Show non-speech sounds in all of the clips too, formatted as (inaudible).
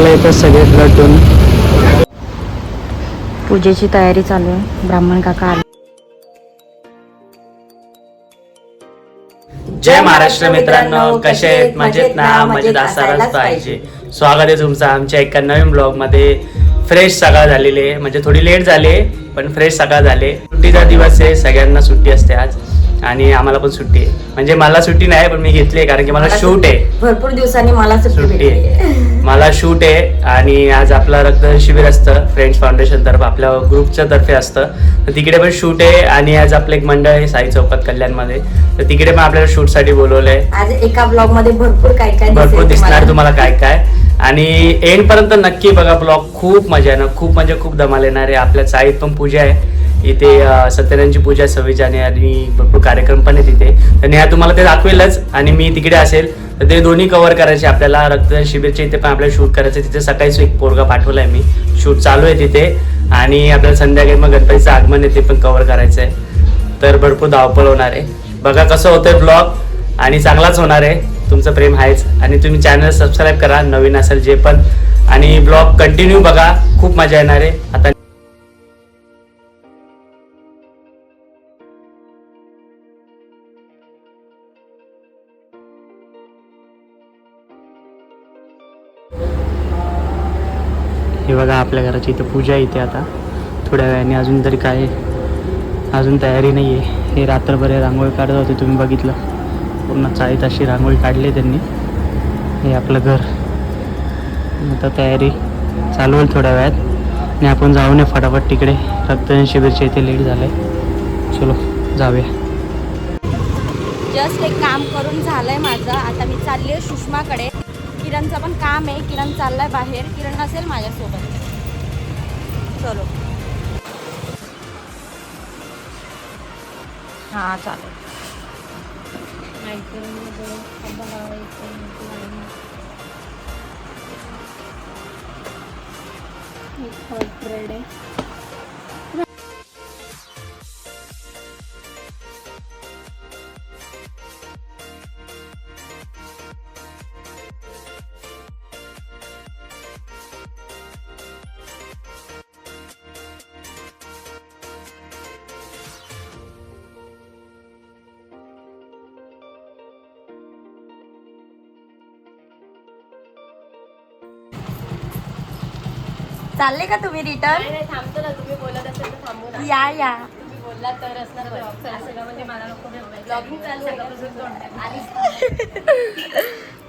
करायला येतात सगळे लटून. पूजेची तयारी चालू आहे. ब्राह्मण काका आले. जय महाराष्ट्र मित्रांनो कसे आहेत? मजेत ना? मजेत असायलाच पाहिजे. स्वागत आहे तुमचं आमच्या एका नवीन ब्लॉगमध्ये फ्रेश सकाळ झालेली आहे. म्हणजे थोडी लेट झाली आहे, पण फ्रेश सकाळ झाले सुट्टीचा दिवस आहे. सगळ्यांना सुट्टी असते आज. आणि आम्हाला पण सुट्टी आहे. म्हणजे मला सुट्टी नाही पण मी घेतली आहे कारण की मला शूट आहे. भरपूर दिवसांनी मला सुट्टी सुट्टी भेटली आहे. मला शूट आहे आणि आज आपलं रक्त शिबिर असतं फ्रेंड्स फाउंडेशन तर्फे आपल्या ग्रुपच्या तर्फे असतं. तर तिकडे पण शूट आहे आणि आज आपलं एक मंडळ आहे साई चौकात कल्याणमध्ये. तर तिकडे पण आपल्याला शूटसाठी बोलवलं आहे आज एका ब्लॉगमध्ये भरपूर काय काय भरपूर दिसेल दिसणार तुम्हाला. काय काय आणि एंड पर्यंत नक्की बघा ब्लॉग खूप मजा येणार खूप म्हणजे खूप धमाल येणार आहे. आपल्या चाळीत पण पूजा आहे. इथे सत्यनारायणची पूजा आहे सव्वीस जानेवारी भरपूर कार्यक्रम पण आहे तिथे. तर नेहा तुम्हाला ते दाखवेलच आणि मी तिकडे असेल तर ते दोन्ही कव्हर करायचे आपल्याला रक्तदान शिबिरचे इथे पण आपल्याला शूट करायचं. आहे. तिथे सकाळीच एक पोरगा पाठवला आहे मी. शूट चालू आहे तिथे. आणि आपल्याला संध्याकाळी मग गणपतीचं आगमन आहे ते पण कव्हर करायचं आहे तर भरपूर धावपळ होणार आहे. बघा कसं होतं ब्लॉग आणि चांगलाच होणार आहे. तुमचं प्रेम आहेच. आणि तुम्ही चॅनल सबस्क्राईब करा नवीन असेल जे पण. आणि ब्लॉग कंटिन्यू बघा. खूप मजा येणार आहे. आता हे बघा आपल्या घराची इथं पूजा येते आता. थोड्या वेळाने अजून तरी काय अजून तयारी नाही आहे हे रात्रभर रांगोळी काढत होते तुम्ही बघितलं. पूर्ण चाळीत अशी रांगोळी काढली आहे त्यांनी. हे आपलं घर. आता तयारी चालू होईल थोड्या वेळात. आणि आपण जाऊ नये फटाफट तिकडे. रक्तदान शिबिरच्या इथे लेट झालं आहे चलो जाऊया. जस्ट एक काम करून झालं आहे माझं. आता मी चालली आहे सुषमाकडे. किरणचं पण काम आहे. किरण चाललाय बाहेर. किरण असेल माझ्यासोबत. चलो. हां चालेल. चालले का तुम्ही रिटर्न थांबतो ना. तुम्ही बोलत असेल तर थांबू ना. या या. तुम्ही बोलला तर असणार सगळं म्हणजे मला नको ब्लॉगिंग चालू आहे. (laughs) (laughs)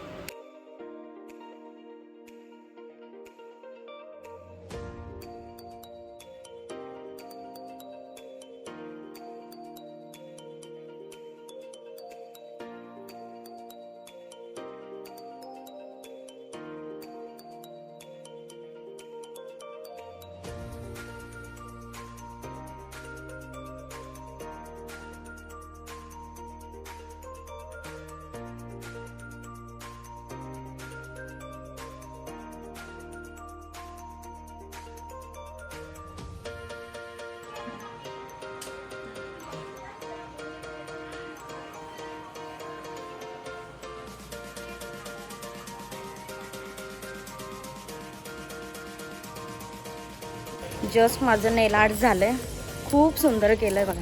जस्ट माझं नेल आर्ट झालं आहे खूप सुंदर केलंय बघा.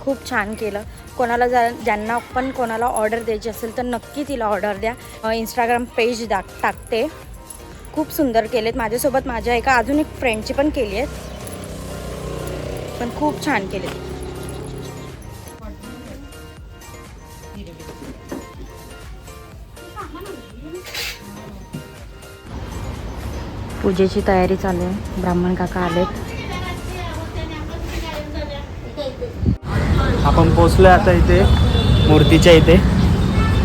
खूप छान केलं. कोणाला जर ज्यांना पण कोणाला ऑर्डर द्यायची असेल तर नक्की तिला ऑर्डर द्या. इंस्टाग्राम पेज दा टाकते. खूप सुंदर केलेत. माझ्यासोबत माझ्या एका अजून एक फ्रेंडची पण केली आहेत. पण खूप छान केलेत. पूजेची तयारी चालू आहे. ब्राह्मण काका आलेत. आपण पोचलोय आता इथे मूर्तीच्या इथे.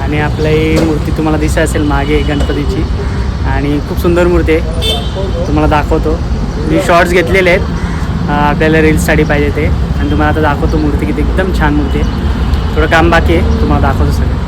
आणि आपल्या ही मूर्ती तुम्हाला दिसत असेल मागे गणपतीची. आणि खूप सुंदर मूर्ती आहे. तुम्हाला दाखवतो. मी शॉर्ट्स घेतलेले आहेत. आपल्याला रील्ससाठी पाहिजे ते. आणि तुम्हाला आता दाखवतो मूर्ती किती एकदम छान मूर्ती आहे. थोडं काम बाकी आहे. तुम्हाला दाखवतो सगळं.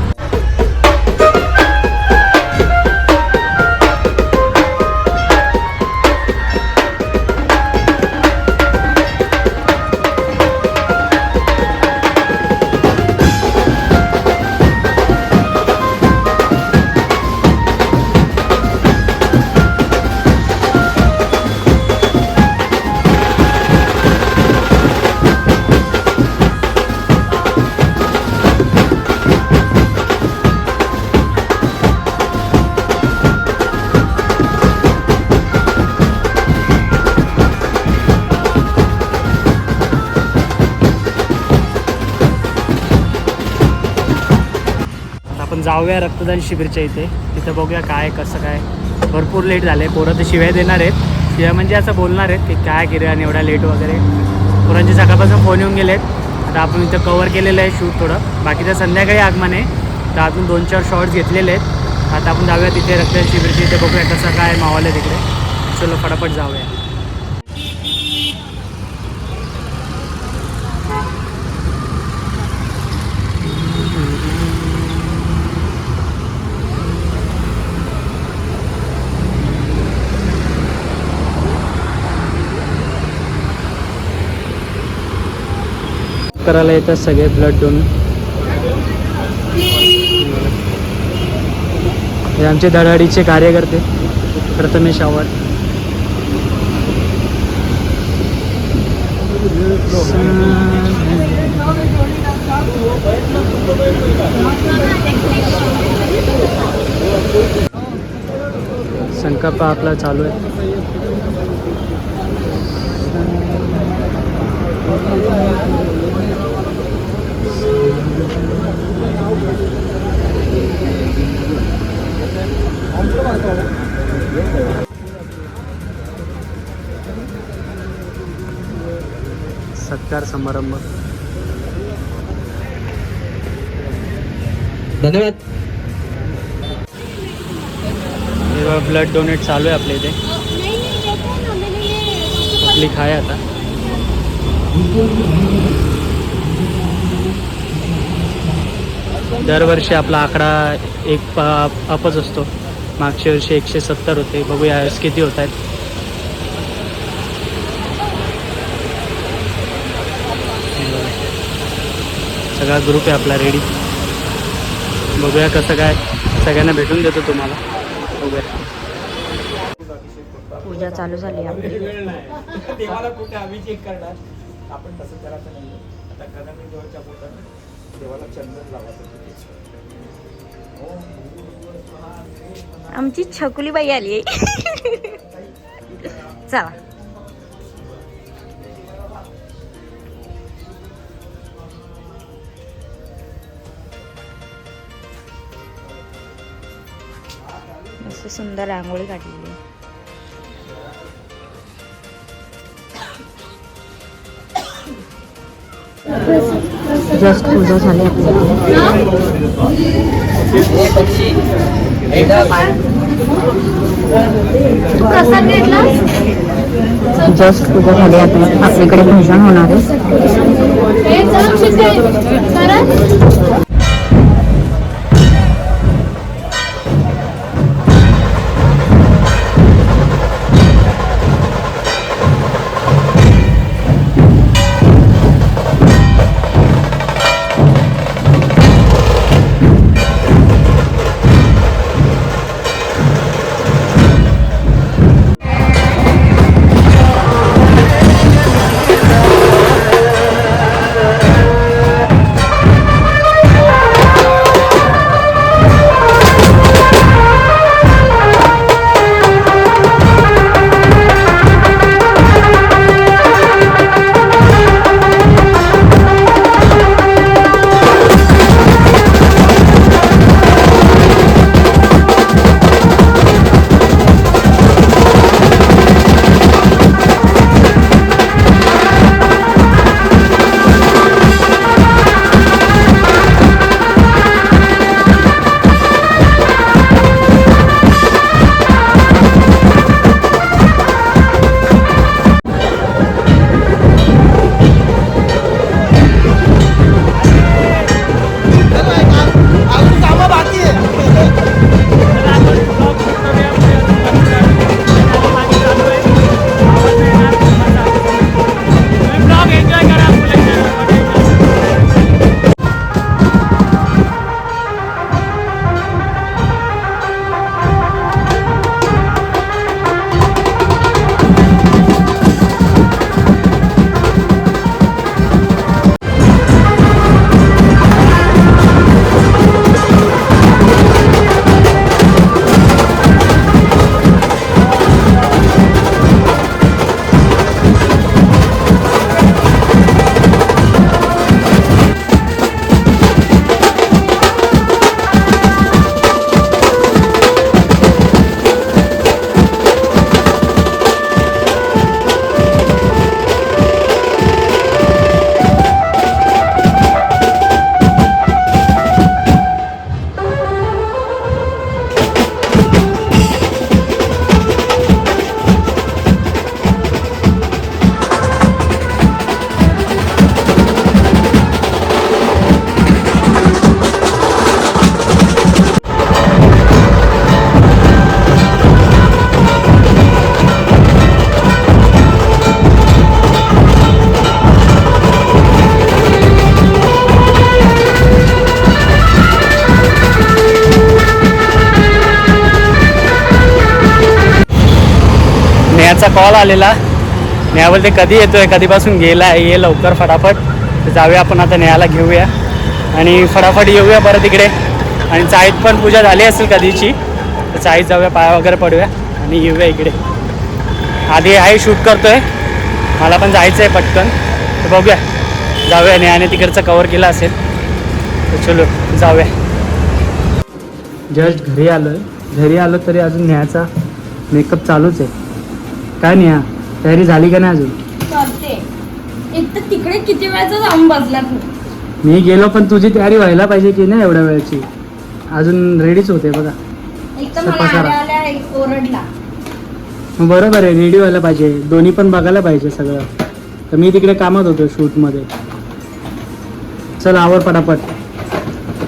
जाऊया रक्तदान शिबिरच्या इथे. तिथं बघूया काय कसं काय. भरपूर लेट झालं. आहे पोरं तर शिव्या देणार आहेत. शिव्या म्हणजे असं बोलणार आहेत की काय किरण एवढा लेट वगैरे. पोरांचे सकाळपासून फोन येऊन गेलेत. आता आपण इथं कवर केलेलं आहे शूट थोडं. बाकीचं संध्याकाळी आगमन आहे. तर अजून दोन चार शॉर्ट्स घेतलेले आहेत. आता आपण जाऊया तिथे रक्तदान शिबिरच्या इथे. बघूया कसं काय मावलं आहे तिकडे. चलो फटाफट जाऊया. करायला येतात सगळे ब्लड डोन हे आमचे धडाडीचे कार्यकर्ते प्रथमेश आव्हाड. संकल्प आपला चालू आहे. सत्कार समारंभ. धन्यवाद. ब्लड डोनेट चालू आहे आपल्या इथे. पब्लिक आहे आता. दरवर्षी आपला आकडा एक अपच असतो. मागच्या वर्षी एकशे सत्तर होते. बघूया यावेळेस किती होत आहेत. सगळा ग्रुप आहे आपला रेडी बघूया कसं काय. सगळ्यांना भेटून देतो तुम्हाला. बघूया. पूजा चालू झाली आपली. देवाला कुठे आम्ही चेक करणार? आपण तसं करायचं नाही. आता कदमी जवळच्या बोटाने देवाला चंदन लावायचं. आमची छकुली बाई आली चला मस्त सुंदर रांगोळी काढलेली आहे. जस्ट पूजा झाली आपली. जस्ट पूजा झाली आपली. आपल्याकडे भोजन होणार आहे. कॉल आलेला. न्यावल ते कधी येतोय कधीपासून गेला आहे ये लवकर फटाफट. तर जाऊया आपण आता न्यायला घेऊया. आणि फटाफट येऊया परत इकडे. आणि चाळीत पण पूजा झाली असेल कधीची तर चाळीत जाऊया पाया वगैरे पडूया आणि येऊया इकडे. आधी आहे शूट करतोय. मला पण जायचं आहे पटकन. तर बघूया. जाऊया न्यायाने तिकडचं कवर केलं असेल. तर चलो जाऊया. जस्ट घरी आलो आहे घरी आलो तरी अजून न्यायचा मेकअप चालूच आहे. काय नेहा तयारी झाली का नाही अजून? करते एक तर तिकडे किती वेळाचा जाऊन बसला तू मी गेलो पण तुझी तयारी व्हायला पाहिजे की नाही एवढ्या वेळची? अजून रेडीच होते बघा. एक तर सफा मला करा. आल्या आल्या एक ओरडला. मग बरोबर आहे रेडी व्हायला पाहिजे. दोन्ही पण बघायला पाहिजे सगळं. तर मी तिकडे कामात होतो शूटमध्ये. चल आवर पटापट.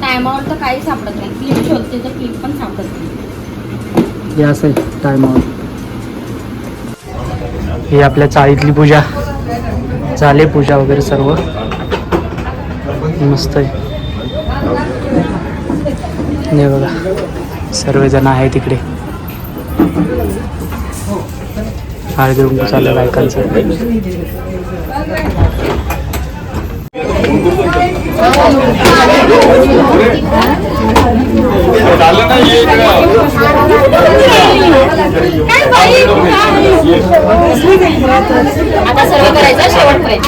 टायमावर तर काही सापडत नाही. क्लिप शोधते तर क्लिप पण सापडत नाही. हे असं आहे टायमावर ही आपल्या चाळीतली पूजा. झाले पूजा वगैरे सर्व. मस्त आहे. हे बघा सर्वजण आहे तिकडे हळदी चाललं बायकांचं. आहे बायकांचं आता सर्व करायचं शेवटपर्यंत.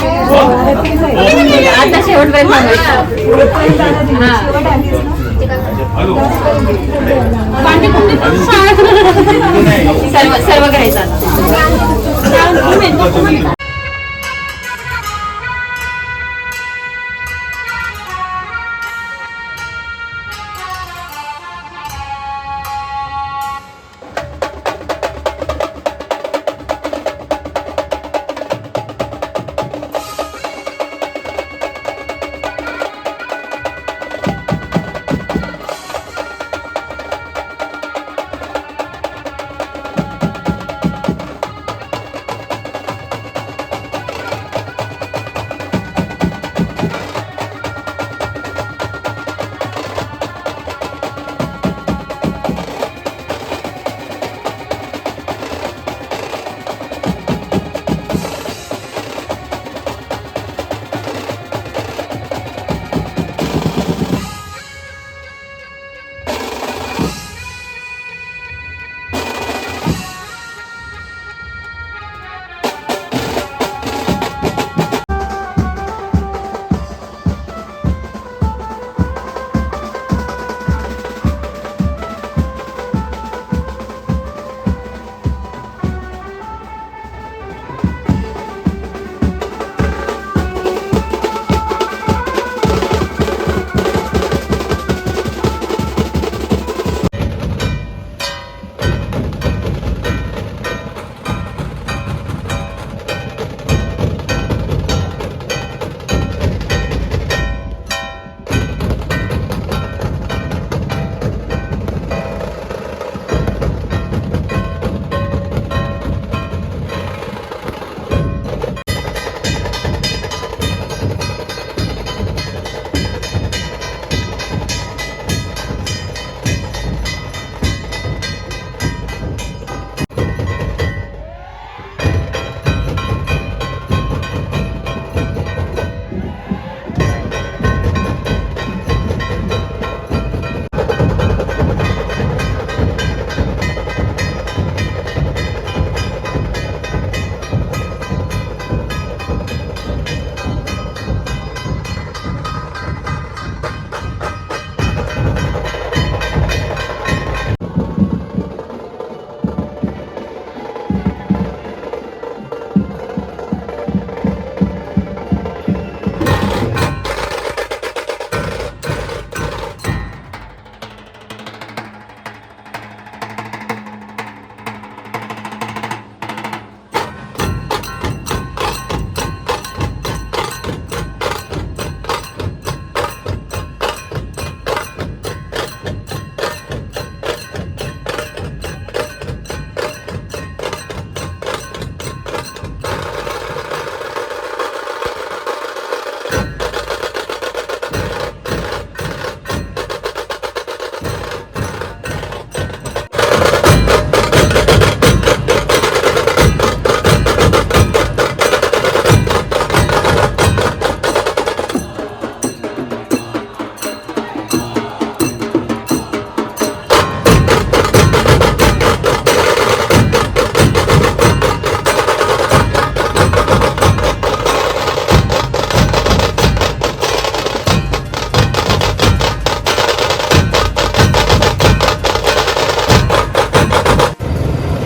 आता शेवटपर्यंत सर्व सर्व करायचं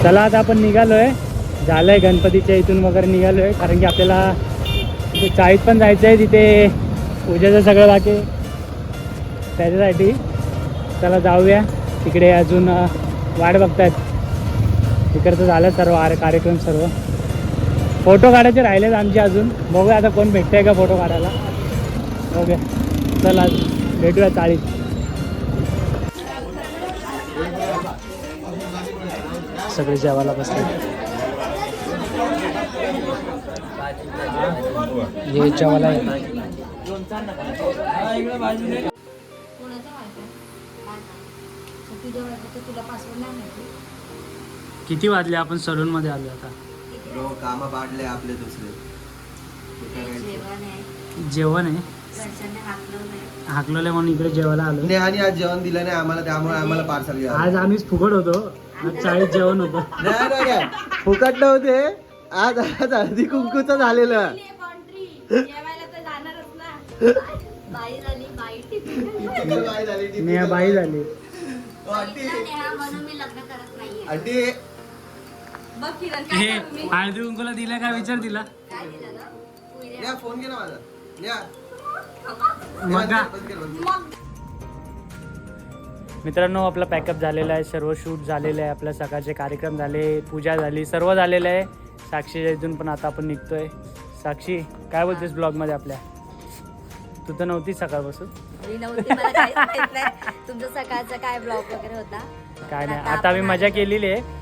चला आता आपण निघालोय. झालंय गणपतीच्या इथून वगैरे निघालोय. कारण की आपल्याला तिथे चाळीत पण जायचं आहे तिथे. पूजेचं सगळं बाकी. त्याच्यासाठी. चला जाऊया. तिकडे अजून वाट बघतायत. तिकडचं झालं सर्व आर कार्यक्रम सर्व. फोटो काढायचे राहिलेत आमचे अजून. बघूया आता कोण भेटतंय का फोटो काढायला. ओके. चला भेटूया चाळीत. सगळे जेवायला बसले. हे जेवायला आहे. किती वाजले आपण सलून मध्ये आलो आता? कामं पाडले आपले दुसरे. जेवण आहे. हाकलोले म्हणून इकडे जेवायला आलो नेहाने आज जेवण दिलं नाही आम्हाला त्यामुळे आम्हाला पार्सल आज आम्हीच फुकट होतो. चाळीस जेवण होतं. नाही नाही नाही. फुकट नव्हते. आज आज हळदी कुंकूच झालेलं. (laughs) जेवायला तर जाणारच ना. बाई झाली बाई बाई झाली ती. नेहा बाई झाली. ओ, आंटी. म्हणून मी लग्न करत नाहीये. आंटी. बघ किरण हे काय करू मी? हळदी कुंकूला दिला का विचार दिला? काय दिलं ना नेहा फोन घे ना माझा. नेहा. मग? मित्रांनो आपला पॅकअप झालेला आहे. सर्व शूट झालेलं आहे. आपल्या सकाळचे कार्यक्रम झाले पूजा झाली सर्व झालेलं आहे. साक्षीच्या इथून पण आता आपण निघतोय. साक्षी काय बोलतेस ब्लॉगमध्ये आपल्या? तू तर नव्हतीच सकाळपासून. मी नव्हती मला काहीच माहीत नाही. तुमचा सकाळचा काय ब्लॉग वगैरे होता? काय नाही आता आम्ही मजा. केलेली आहे.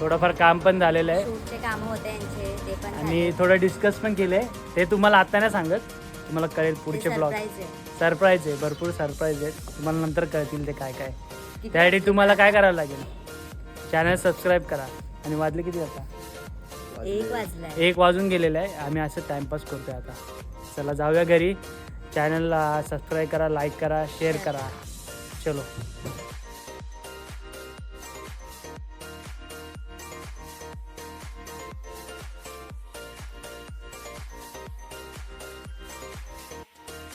थोडंफार काम पण झालेलं आहे. शूटचे काम होते यांचे ते पण आणि थोडं डिस्कस पण केले ते तुम्हाला आता नाही सांगत. तुम्हाला कळेल पुढचे ब्लॉग सरप्राईज आहे. भरपूर सरप्राईज आहे. तुम्हाला नंतर कळतील ते काय काय. त्यासाठी तुम्हाला काय करावं लागेल? चॅनल सबस्क्राईब करा. आणि वाजले किती आता? एक वाजून गेलेलं आहे. आम्ही असं टाइमपास करतोय आता. चला जाऊया घरी. चॅनलला सबस्क्राईब करा लाईक करा शेअर करा. चलो.